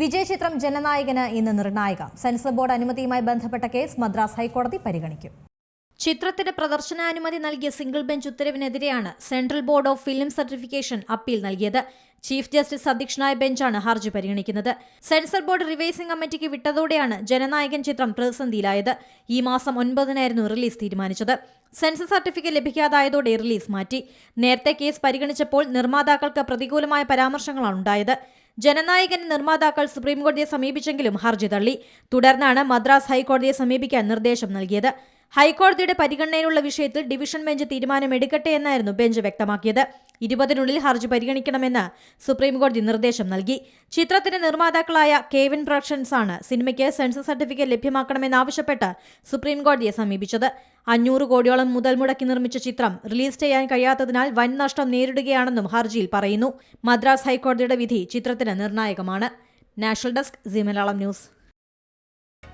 വിജയ് ചിത്രം ജനനായകന് ഇന്ന് നിർണായകം. Censor board അനുമതിയുമായി ബന്ധപ്പെട്ട കേസ് മദ്രാസ് ഹൈക്കോടതി പരിഗണിക്കും. ചിത്രത്തിന് പ്രദർശനാനുമതി നൽകിയ single bench ഉത്തരവിനെതിരെയാണ് Central Board of Film Certification appeal നൽകിയത്. ചീഫ് ജസ്റ്റിസ് അധ്യക്ഷനായ ബെഞ്ചാണ് ഹർജി പരിഗണിക്കുന്നത്. സെൻസർ ബോർഡ് റിവൈസിംഗ് കമ്മിറ്റിക്ക് വിട്ടതോടെയാണ് ജനനായകൻ ചിത്രം പ്രതിസന്ധിയിലായത്. ഈ മാസം ഒൻപതിനായിരുന്നു റിലീസ് തീരുമാനിച്ചത്. സെൻസർ സർട്ടിഫിക്കറ്റ് ലഭിക്കാതായതോടെ റിലീസ് മാറ്റി. നേരത്തെ കേസ് പരിഗണിച്ചപ്പോൾ നിർമ്മാതാക്കൾക്ക് പ്രതികൂലമായ പരാമർശങ്ങളാണ് ഉണ്ടായത് ജനനായകൻ നിർമ്മാതാക്കൾ സുപ്രീംകോടതിയെ സമീപിച്ചെങ്കിലും ഹർജി തള്ളി. തുടർന്നാണ് മദ്രാസ് ഹൈക്കോടതിയെ സമീപിക്കാൻ നിർദ്ദേശം നൽകിയത്. ഹൈക്കോടതിയുടെ പരിഗണനയിലുള്ള വിഷയത്തിൽ ഡിവിഷൻ ബെഞ്ച് തീരുമാനമെടുക്കട്ടെ എന്നായിരുന്നു ബെഞ്ച് വ്യക്തമാക്കിയത്. ഇരുപതിനുള്ളിൽ ഹർജി പരിഗണിക്കണമെന്ന് സുപ്രീംകോടതി നിർദ്ദേശം നൽകി. ചിത്രത്തിന്റെ നിർമ്മാതാക്കളായ കേവിൻ പ്രൊഡക്ഷൻസ് ആണ് സിനിമയ്ക്ക് സെൻസർ സർട്ടിഫിക്കറ്റ് ലഭ്യമാക്കണമെന്നാവശ്യപ്പെട്ട് സുപ്രീംകോടതിയെ സമീപിച്ചത്. അഞ്ഞൂറ് കോടിയോളം മുതൽ മുടക്കി നിർമ്മിച്ച ചിത്രം റിലീസ് ചെയ്യാൻ കഴിയാത്തതിനാൽ വൻ നഷ്ടം നേരിടുകയാണെന്നും ഹർജിയിൽ പറയുന്നു. മദ്രാസ് ഹൈക്കോടതിയുടെ വിധി ചിത്രത്തിന് നിർണായകമാണ്. National desk Zee Malayalam news.